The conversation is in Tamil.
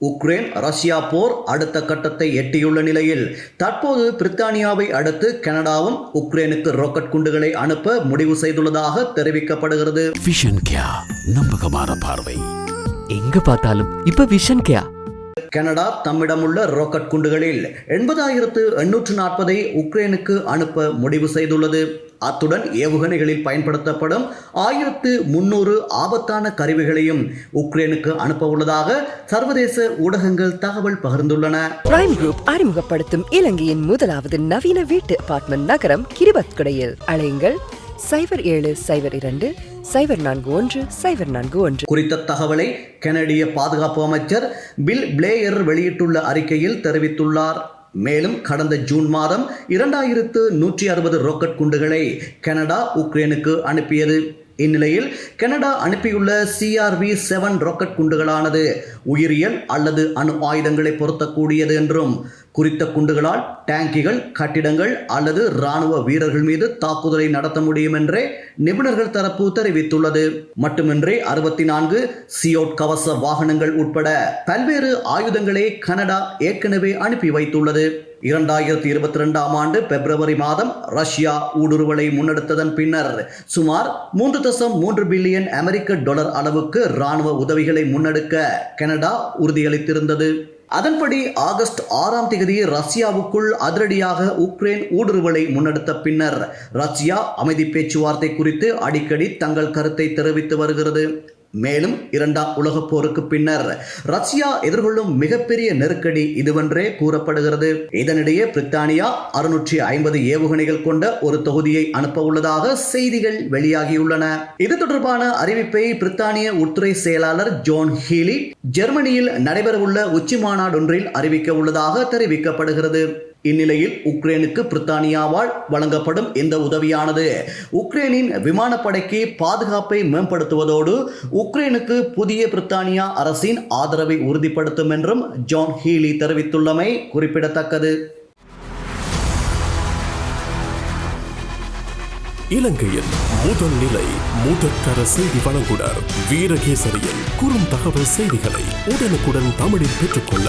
உக்ரைன் ரஷ்யா போர் அடுத்த கட்டத்தை எட்டியுள்ள நிலையில். தற்போது பிரித்தானியாவை அடுத்து கனடாவும் உக்ரைனுக்கு ராக்கெட் குண்டுகளை அனுப்ப முடிவு செய்துள்ளதாக தெரிவிக்கப்படுகிறது. விஷன் கியா நம்பகமான பார்வை. எங்க பார்த்தாலும் இப்ப விஷன் கியா கனடா தம்மிடமுள்ள ராக்கெட் குண்டுகளில் எண்பதாயிரத்து எண்ணூற்று நாற்பதை உக்ரைனுக்கு அனுப்ப முடிவு செய்துள்ளது. அத்துடன் ஏவுகணைகளில் பயன்படுத்தப்படும் ஆயிரத்து முன்னூறு ஆபத்தான கருவிகளையும் உக்ரைனுக்கு அனுப்ப உள்ளதாக சர்வதேச ஊடகங்கள் தகவல் பகிர்ந்துள்ளன. பிரைம் குரூப் அறிமுகப்படுத்தும் இலங்கையின் முதலாவது நவீன வீட்டு அபார்ட்மெண்ட் நகரம் கிரிபத்குடையில். அழையுங்கள் சைபர் ஏழு சைபர் இரண்டு சைபர் நான்கு ஒன்று சைபர் நான்கு ஒன்று. குறித்த தகவலை கனடிய பாதுகாப்பு அமைச்சர் பில் பிளேயர் வெளியிட்டுள்ள அறிக்கையில் தெரிவித்துள்ளார். மேலும் கடந்த ஜூன் மாதம் இரண்டாயிரத்து நூற்றி அறுபது ராக்கெட் குண்டுகளை கனடா உக்ரைனுக்கு அனுப்பியது. இந்நிலையில் கனடா அனுப்பியுள்ள சிஆர்வி செவன் ராக்கெட் குண்டுகளானது உயிரியல் அல்லது அணு ஆயுதங்களை பொருத்தக்கூடியது என்றும் குறித்த குண்டுகளால் டேங்கிகள் கட்டிடங்கள் அல்லது இராணுவ வீரர்கள் மீது தாக்குதலை நடத்த முடியும் என்றே நிபுணர்கள் தரப்பு தெரிவித்துள்ளது. மட்டுமின்றி அறுபத்தி நான்கு சியோட் கவச வாகனங்கள் உட்பட பல்வேறு ஆயுதங்களை கனடா ஏற்கனவே அனுப்பி வைத்துள்ளது. இரண்டாயிரத்தி இருபத்தி ரெண்டாம் ஆண்டு பிப்ரவரி மாதம் ரஷ்யா ஊடுருவலை முன்னெடுத்ததன் பின்னர் சுமார் மூன்று தசம் மூன்று பில்லியன் அமெரிக்க டாலர் அளவுக்கு இராணுவ உதவிகளை முன்னெடுக்க கனடா உறுதியளித்திருந்தது. அதன்படி ஆகஸ்ட் ஆறாம் தேதி ரஷ்யாவுக்குள் அதிரடியாக உக்ரைன் ஊடுருவலை முன்னெடுத்த பின்னர் ரஷ்யா அமைதி பேச்சுவார்த்தை குறித்து அடிக்கடி தங்கள் கருத்தை தெரிவித்து வருகிறது. மேலும் இரண்டாம் உலகப் போருக்கு பின்னர் ரஷ்யா எதிர்கொள்ளும் மிகப்பெரிய நெருக்கடி இதுவென்றே கூறப்படுகிறது. இதனிடையே பிரித்தானியா அறுநூற்றி ஐம்பது ஏவுகணைகள் கொண்ட ஒரு தொகுதியை அனுப்ப உள்ளதாக செய்திகள் வெளியாகியுள்ளன. இது தொடர்பான அறிவிப்பை பிரித்தானிய உள்துறை செயலாளர் ஜோன் ஹீலி ஜெர்மனியில் நடைபெறவுள்ள உச்சி மாநாடொன்றில் அறிவிக்க உள்ளதாக தெரிவிக்கப்படுகிறது. இந்நிலையில் உக்ரைனுக்கு பிரித்தானியாவால் வழங்கப்படும் இந்த உதவியானது. உக்ரைனின் விமானப்படைக்கு பாதுகாப்பை மேம்படுத்துவதோடு உக்ரைனுக்கு புதிய பிரித்தானியா அரசின் ஆதரவை உறுதிப்படுத்தும் என்றும் ஜான் ஹீலி தெரிவித்துள்ளமை குறிப்பிடத்தக்கது. இலங்கையின் முதல் நிலை முதற்கர செய்தி வழங்குனர் வீரகேசரியின் குறும் தகவல் செய்திகளை உடனுக்குடன் தமிழில் பெற்றுக்கொள்ள